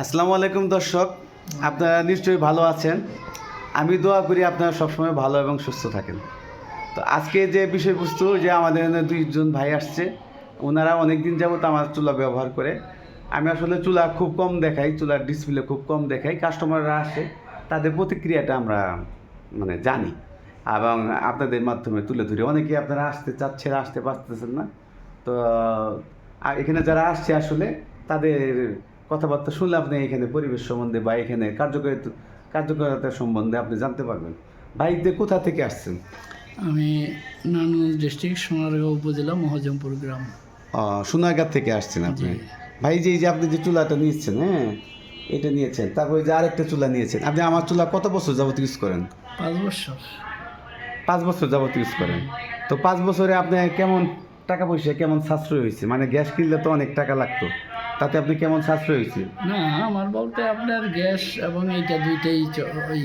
আসসালামু আলাইকুম দর্শক, আপনারা নিশ্চয়ই ভালো আছেন। আমি দোয়া করি আপনারা সবসময় ভালো এবং সুস্থ থাকেন। তো আজকে যে বিষয়বস্তু, যে আমাদের দুইজন ভাই আসছে, ওনারা অনেক দিন আমার চুলা ব্যবহার করে। আমি আসলে চুলা খুব কম দেখাই, চুলার ডিসপ্লে খুব কম দেখাই। কাস্টমাররা আসে, তাদের প্রতিক্রিয়াটা আমরা মানে জানি। এবং আপনাদের মাধ্যমে তুলে ধরি। অনেকে আপনারা আসতে চাচ্ছেন, আসতে পারতেছেন না। তো এখানে যারা আসছে আসলে, তাদের কথাবার্তা শুনলে আপনি এখানে পরিবেশ সম্বন্ধে বা এখানে কার্যকারিতা কার্যকারিতা সম্বন্ধে আপনি জানতে পারবেন। ভাইতে কোথা থেকে আসছেন? আমি নারায়ণগঞ্জ ডিস্ট্রিক্ট সোনারগাঁও উপজেলা মহাজমপুর গ্রাম। সোনারগাঁ থেকে আসছেন আপনি? ভাই যে এই যে আপনি যে চুলাটা নিয়েছেন হ্যাঁ এটা নিয়েছেন তারপরে যে আরেকটা চুলা নিয়েছেন আপনি আমার চুলা কত বছর যাবত ইউজ করেন? পাঁচ বছর। পাঁচ বছর যাবত ইউজ করেন। তো পাঁচ বছরে আপনি কেমন টাকা পয়সা কেমন সাশ্রয় হয়েছে? মানে গ্যাস কিনলে তো অনেক টাকা লাগতো। তাতে আপনি কেমন সাশ্রয় হয়েছে না আমার বলতে আপনার গ্যাস এবং এইটা দুইটাই ওই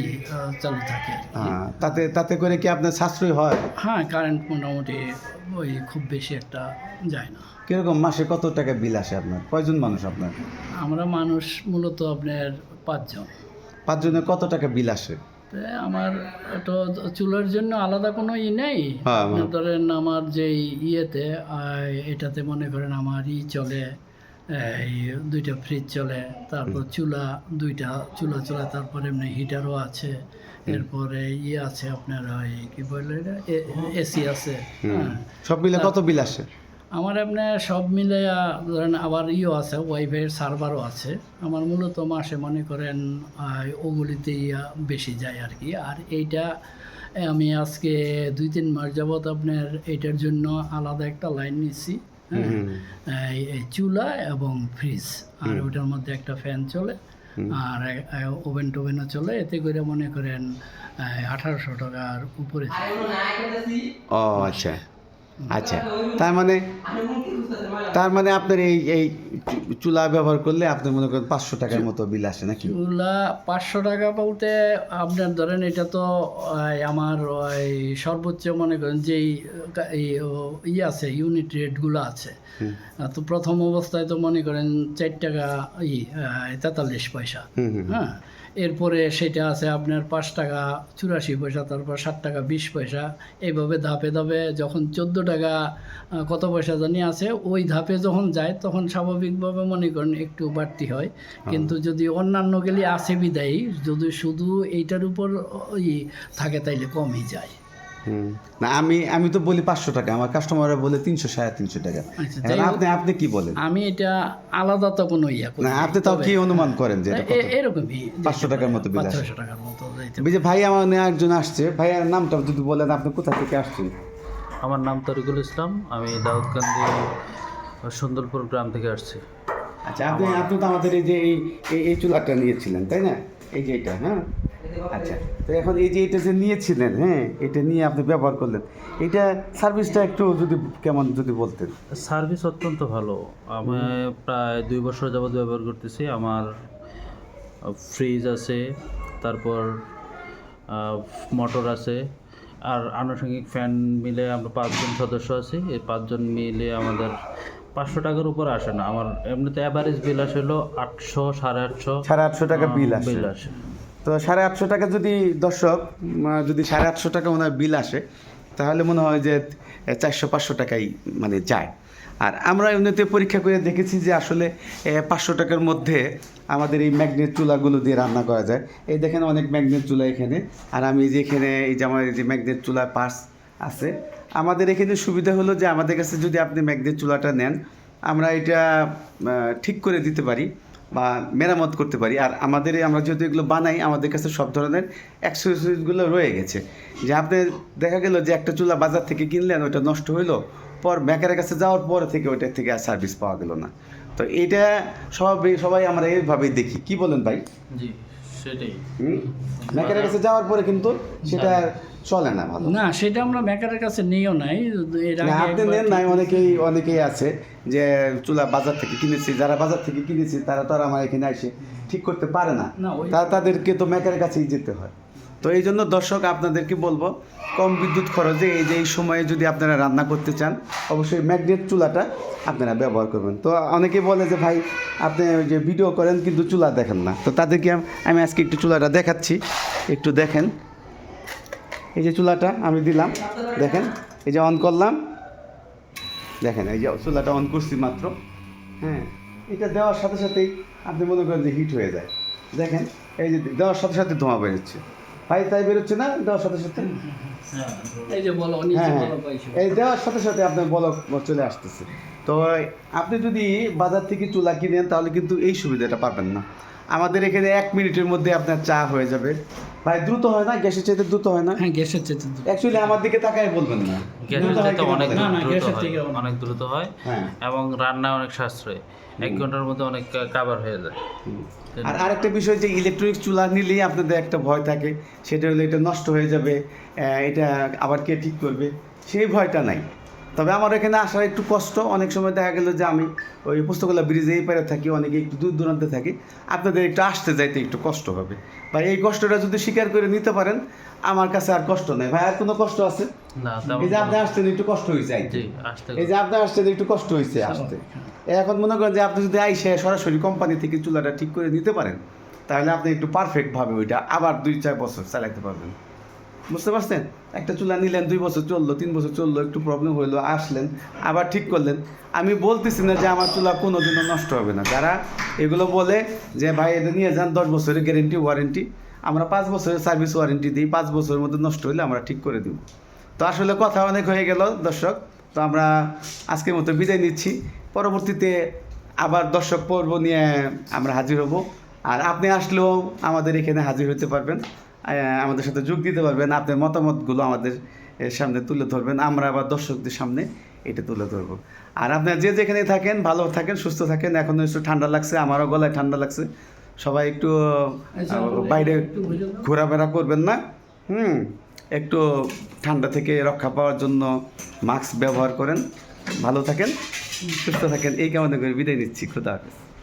চালু থাকে তাতে তাতে করে কি আপনার সাশ্রয় হয়? হ্যাঁ কারেন্ট মোটামুটি ওই খুব বেশি একটা যায় না। কীরকম মাসে কত টাকা বিল আসে আপনার? কয়জন মানুষ আপনার? আমরা মানুষ মূলত আপনার পাঁচজন। পাঁচজনের কত টাকা বিল আসে? তো আমার তো চুলার জন্য আলাদা কোনো ই নেই। হ্যাঁ, হ্যাঁ। ধরেন আমার যে ইয়েতে এটাতে মনে করেন আমার ই চলে এই দুইটা ফ্রিজ চলে তারপর চুলা দুইটা চুলা চলে তারপরে এমনি হিটারও আছে। এরপরে ইয়ে আছে আপনার ওই কি বলে এসি আছে। হ্যাঁ। সব মিলে কত বিল আসে? আমার এমনি সব মিলে ধরেন আবার ইও আছে ওয়াইফাইয়ের সার্ভারও আছে। আমার মূলত মাসে মনে করেন ওগুলিতে ইয়া বেশি যায় আর কি। আর এইটা আমি আজকে দুই তিন মাস যাবৎ আপনার এইটার জন্য আলাদা একটা লাইন নিচ্ছি চুলা এবং ফ্রিজ আর ওটার মধ্যে একটা ফ্যান চলে আর ওভেন টোভেনও চলে এতে করে মনে করেন আঠারোশো টাকার উপরে ও আচ্ছা। আচ্ছা তার মানে তার মানে আপনার এই এই চুলা ব্যবহার করলে আপনি মনে করেন পাঁচশো টাকার মতো বিল আসে নাকি? চুলা পাঁচশো টাকা বলতে আপনার ধরেন এটা তো আমার ওই সর্বোচ্চ মনে করেন যেই ই আছে ইউনিট রেটগুলো আছে। তো প্রথম অবস্থায় তো মনে করেন চার টাকা ই তেতাল্লিশ পয়সা। হ্যাঁ এরপরে সেটা আছে আপনার পাঁচ টাকা চুরাশি পয়সা তারপর সাত টাকা বিশ পয়সা এইভাবে ধাপে ধাপে যখন চোদ্দ টাকা কত পয়সা জানি আছে ওই ধাপে যখন যায় তখন স্বাভাবিকভাবে মনে করেন একটু বাড়তি হয় কিন্তু যদি অন্যান্য গেলে আসে বিদায়ী যদি শুধু এইটার উপর ওই থাকে তাইলে কমই যায়। না আমি আমি তো বলি পাঁচশো টাকা আমার কাস্টমাররা বলে তিনশো সাড়ে তিনশো টাকা। আচ্ছা। আপনি আপনি কি বলেন? আমি এটা আলাদা তো কোনো ইয়া না আপনি তাও কি অনুমান করেন যে এরকমই 500 টাকার মতো বিল আসে। টাকার মতো যাইতে ভাই আমার নিয়ে একজন আসছে ভাইয়ার নামটা যদি বলেন আপনি কোথা থেকে আসছেন? আমার নাম তরিকুল ইসলাম আমি দাউদকান্দি সুন্দরপুর গ্রাম থেকে আসছি। আচ্ছা আপনি আপনি তো আমাদের এই যে এই এই- এই চুলাটা নিয়েছিলেন তাই না? এই যে এটা হ্যাঁ? আচ্ছা তো এখন এই যে এটা যে নিয়েছিলেন হ্যাঁ এটা নিয়ে আপনি ব্যবহার করলেন এটা সার্ভিসটা একটু যদি কেমন যদি বলতেন। সার্ভিস অত্যন্ত ভালো। আমি প্রায় দুই বছর যাবৎ ব্যবহার করতেছি। আমার ফ্রিজ আছে তারপর মোটর আছে আর আনুষঙ্গিক ফ্যান মিলে আমরা পাঁচজন সদস্য আছি। এই পাঁচজন মিলে আমাদের পাঁচশো টাকার উপর আসে না। আমার এমনিতে অ্যাভারেজ বিল আসে হলো আটশো সাড়ে আটশো সাড়ে আটশো টাকা বিল আসে। বিল আসে। তো সাড়ে আটশো টাকা যদি দর্শক যদি সাড়ে আটশো টাকা ওনার বিল আসে, তাহলে মনে হয় যে চারশো পাঁচশো টাকাই মানে যায়। আর আমরা এমনিতে পরীক্ষা করে দেখেছি যে আসলে পাঁচশো টাকার মধ্যে আমাদের এই ম্যাগনেট চুলাগুলো দিয়ে রান্না করা যায়। এই দেখেন অনেক ম্যাগনেট চুলা এখানে। আর আমি যে এখানে, এই যে আমার যে ম্যাগনেট চুলার পার্স আছে। আমাদের এখানে সুবিধা হলো যে আমাদের কাছে যদি আপনি ম্যাগনেট চুলাটা নেন, আমরা এটা ঠিক করে দিতে পারি। বা মেরামত করতে পারি। আর আমাদের আমরা যেহেতু এগুলো বানাই, আমাদের কাছে সব ধরনের অ্যাক্সেসরিজগুলো রয়ে গেছে। যে আপনি দেখা গেল যে একটা চুলা বাজার থেকে কিনলেন ওটা নষ্ট হইল, পর মেকারের কাছে যাওয়ার পর থেকে ওইটা থেকে আর সার্ভিস পাওয়া গেল না। তো এটা সবাই সবাই আমরা এইভাবেই দেখি। কি বলেন ভাই? জি। সেটাই। মেকারের কাছে যাওয়ার পরে কিন্তু সেটা আর চলে না ভালো। না সেটা আমরা মেকারের কাছে নিয়েও নাই। আপনি নেন নাই অনেকেই অনেকেই আছে যে চুলা বাজার থেকে কিনেছি যারা বাজার থেকে কিনেছি তারা তো আর আমার এখানে আসে ঠিক করতে পারে না। না, তাদেরকে তো মেকারের কাছেই যেতে হয়। তো এই জন্য দর্শক, আপনাদেরকে বলব, কম বিদ্যুৎ খরচে এই যে এই সময়ে যদি আপনারা রান্না করতে চান, অবশ্যই ম্যাগনেট চুলাটা আপনারা ব্যবহার করবেন। তো অনেকে বলে যে, ভাই, আপনি ওই যে ভিডিও করেন কিন্তু চুলা দেখেন না। তো তাদেরকে আমি আজকে একটু চুলাটা দেখাচ্ছি। একটু দেখেন। এই যে চুলাটা আমি দিলাম, দেখেন। এই যে অন করলাম, দেখেন, এই যে চুলাটা অন করছি মাত্র। হ্যাঁ এটা দেওয়ার সাথে সাথেই আপনি মনে করেন যে হিট হয়ে যায়। দেখেন, এই যে দেওয়ার সাথে সাথে ধোঁয়া বেরোচ্ছে। ভাই তাই বেরোচ্ছে না? দেওয়ার সাথে সাথে? এই যে বলো নিচে হ্যাঁ। এই দেওয়ার সাথে সাথে আপনার বলক চলে আসতেছে। তো আপনি যদি বাজার থেকে চুলা কিনেন তাহলে কিন্তু এই সুবিধাটা পাবেন না। আমাদের এখানে এক মিনিটের মধ্যে আপনার চা হয়ে যাবে। ভাই দ্রুত হয় না? গ্যাসের চাইতে দ্রুত হয় না? হ্যাঁ গ্যাসের দ্রুত। অ্যাকচুয়ালি আমার দিকে তাকায় বলবেন না। গ্যাসের চাইতে অনেক না, না, দ্রুত গ্যাসের হয় থেকে অনেক। দ্রুত হয় হ্যাঁ। এবং রান্না অনেক সাশ্রয়। এক ঘণ্টার মধ্যে অনেক কাবার হয়ে যায়। আর আরেকটা বিষয় যে ইলেকট্রনিক চুলা নিলেই আপনাদের একটা ভয় থাকে সেটা হলো এটা নষ্ট হয়ে যাবে এটা আবার কে ঠিক করবে? সেই ভয়টা নাই। তবে আমার এখানে আসার একটু কষ্ট। অনেক সময় দেখা গেল যে আমি ওই পুস্তকলা ব্রিজে এই পারে থাকি অনেকে একটু দূর দূরান্তে থাকি। আপনাদের একটু আসতে যাইতে একটু কষ্ট হবে। বা এই কষ্টটা যদি স্বীকার করে নিতে পারেন আমার কাছে আর কষ্ট নেই। ভাই আর কোনো কষ্ট আছে? এই যে আপনি আসছেন একটু কষ্ট হয়েছে এই যে আপনি আসছেন একটু কষ্ট হয়েছে আসতে। এখন মনে করেন যে আপনি যদি আইসে সরাসরি কোম্পানি থেকে চুলাটা ঠিক করে নিতে পারেন তাহলে আপনি একটু পারফেক্টভাবে ওইটা আবার দুই চার বছর চালাতে পারবেন। বুঝতে পারছেন? একটা চুলা নিলেন, দুই বছর চলল, তিন বছর চলল, একটু প্রবলেম হইল, আসলেন, আবার ঠিক করলেন। আমি বলতেছি না যে আমার চুলা কোনো দিনও নষ্ট হবে না। যারা এগুলো বলে যে, ভাই, এটা নিয়ে যান, দশ বছরের গ্যারেন্টি ওয়ারেন্টি আমরা পাঁচ বছরের সার্ভিস ওয়ারেন্টি দিই, পাঁচ বছরের মধ্যে নষ্ট হলে আমরা ঠিক করে দিব। তো আসলে কথা অনেক হয়ে গেল, দর্শক। তো আমরা আজকের মতো বিদায় নিচ্ছি। পরবর্তীতে আবার দর্শক পর্ব নিয়ে আমরা হাজির হব। আর আপনি আসলেও আমাদের এখানে হাজির হতে পারবেন। আমাদের সাথে যোগ দিতে পারবেন। আপনার মতামতগুলো আমাদের সামনে তুলে ধরবেন। আমরা আবার দর্শকদের সামনে এটা তুলে ধরবো। আর আপনার যে যেখানে থাকেন ভালো থাকেন সুস্থ থাকেন এখন একটু ঠান্ডা লাগছে আমারও গলায় ঠান্ডা লাগছে। সবাই একটু বাইরে। ঘোরাফেরা করবেন না। হুম একটু ঠান্ডা থেকে রক্ষা পাওয়ার জন্য মাস্ক ব্যবহার করেন। ভালো থাকেন সুস্থ থাকেন। এই কামনা করে বিদায় নিচ্ছি। খুদা হাফেজ।